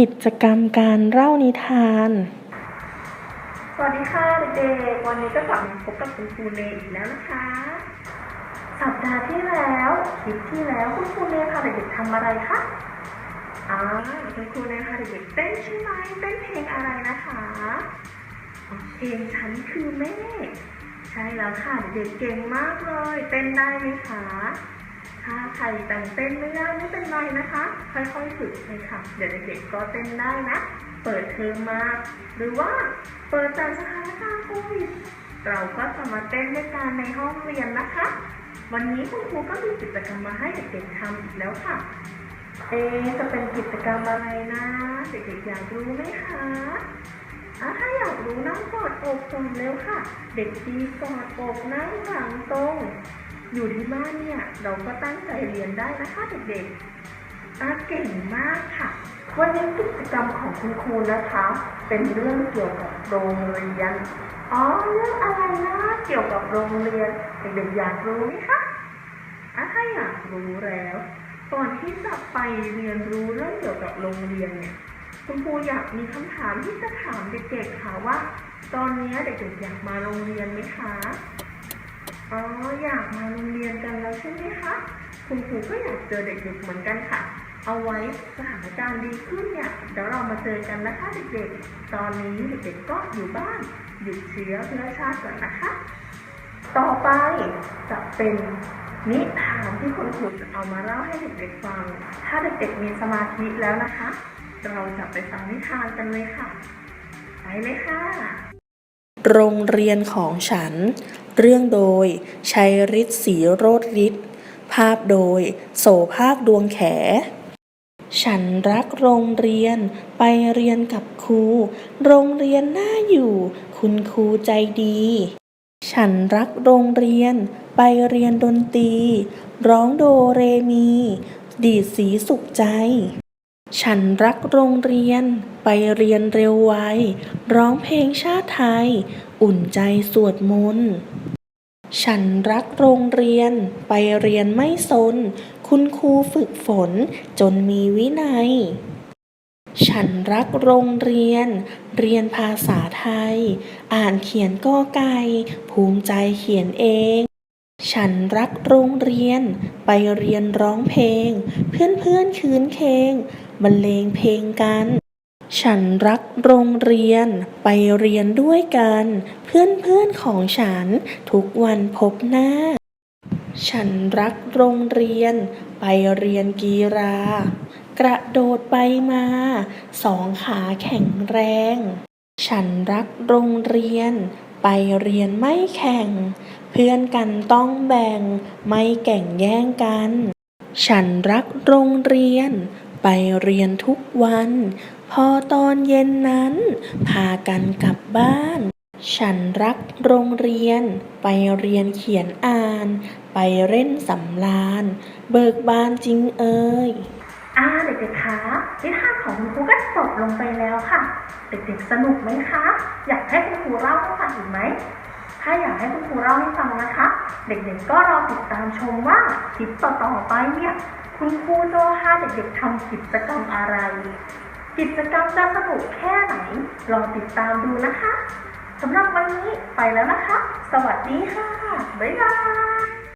กิจกรรมการเล่านิทาน สวัสดีค่ะเด็กๆ วันนี้ก็กลับมาพบกับคุณครูเนยอีกแล้วนะคะ สัปดาห์ที่แล้วคลิปที่แล้วคุณครูเนยพาเด็กๆทำอะไรคะอ่าคุณครูเนยพาเด็กๆเต้นใช่ไหมเต้นเพลงอะไรนะคะเพลงฉันคือแม่ ใช่แล้วค่ะเด็กๆเก่งมากเลย เต้นได้ไหมคะ ถ้าใครแต่งเต้นไม่ได้ไม่เป็นไรนะคะ ค่อยๆฝึกเลยค่ะ เดี๋ยวเด็กๆก็เต้นได้นะ เปิดเทอมมา หรือว่าเปิดจากสถานการณ์โควิดเราก็จะมาเต้นด้วยกันในห้องเรียนนะคะ วันนี้คุณครูก็มีกิจกรรมมาให้เด็กๆทำอีกแล้วค่ะ เอะจะเป็นกิจกรรมอะไรนะ เด็กๆอยากรู้ไหมคะอะถ้าอยากรู้นั่งกอดอกก่อนเร็วค่ะ เด็กดีกอดอกนั่งหลังตรง อยู่ที่บ้านเนี่ย เราก็ตั้งใจเรียนได้นะคะเด็กๆอาเก่งมากค่ะ วันนี้กิจกรรมของคุณครูนะคะ เป็นเรื่องเกี่ยวกับโรงเรียน อ๋อ เรื่องอะไรนะเกี่ยวกับโรงเรียน เด็กๆอยากรู้ไหมคะอะถ้าอยากรู้แล้วก่อนที่จะไปเรียนรู้เรื่องเกี่ยวกับโรงเรียนเนี่ย คุณครูอยากมีคำถามที่จะถามเด็กๆค่ะว่า ตอนนี้เด็กๆอยากมาโรงเรียนไหมคะ อ๋ออยากมาโรงเรียนกันแล้วใช่ไหมคะ คุณครูก็อยากเจอเด็กๆเหมือนกันค่ะ เอาไว้สถานการณ์ดีขึ้นเนี่ยเดี๋ยวเรามาเจอกันนะคะเด็กๆ ตอนนี้เด็กๆก็อยู่บ้านหยุดเชื้อเพื่อชาติก่อนนะคะ ต่อไปจะเป็นนิทานที่คุณครูจะเอามาเล่าให้เด็กๆฟัง ถ้าเด็กๆมีสมาธิแล้วนะคะ เราจะไปฟังนิทานกันเลยค่ะ ไปเลยค่ะ โรงเรียนของฉัน เรื่องโดย ชัยฤทธิ์ศรีโรธฤทธิ์ภาพโดย โสภาคดวงแข ฉันรักโรงเรียน ไปเรียนกับครู โรงเรียนน่าอยู่ คุณครูใจดี ฉันรักโรงเรียน ไปเรียนดนตรี ร้องโดเรมี ดีดสีสุขใจฉันรักโรงเรียน ไปเรียนเร็วไวร้องเพลงชาติไทย อุ่นใจสวดมนต์ ฉันรักโรงเรียน ไปเรียนไม่สน คุณครูฝึกฝนจนมีวินัย ฉันรักโรงเรียน เรียนภาษาไทย อ่านเขียนก็ไก่ภูมิใจเขียนเอง ฉันรักโรงเรียน ไปเรียนร้องเพลง เพื่อนเพื่อนคืนเคงบรรเลงเพลงกัน ฉันรักโรงเรียนไปเรียนด้วยกันเพื่อนเพื่อนๆของฉันทุกวันพบหน้า ฉันรักโรงเรียนไปเรียนกีฬากระโดดไปมาสองขาแข็งแรง ฉันรักโรงเรียนไปเรียนไม่แข่ง เพื่อนกันต้องแบ่งไม่แก่งแย่งกัน ฉันรักโรงเรียนไปเรียนทุกวัน พอตอนเย็นนั้น พากันกลับบ้าน ฉันรักโรงเรียน ไปเรียนเขียนอ่าน ไปเล่นสำราญ เบิกบานจริงเอ่ยอ่าเด็กๆคะนิทานของคุณครูก็จบลงไปแล้วค่ะ เด็กๆสนุกไหมคะ อยากให้คุณครูเล่าให้ฟังอีกไหม ถ้าอยากให้คุณครูเล่าให้ฟังนะคะ เด็กๆก็รอติดตามชมว่าคลิปต่อๆไปเนี่ย คุณครูจะพาเด็กๆทำกิจกรรมอะไร กิจกรรมจะสนุกแค่ไหน ลองติดตามดูนะคะสำหรับวันนี้ไปแล้วนะคะ สวัสดีค่ะ บ๊ายบาย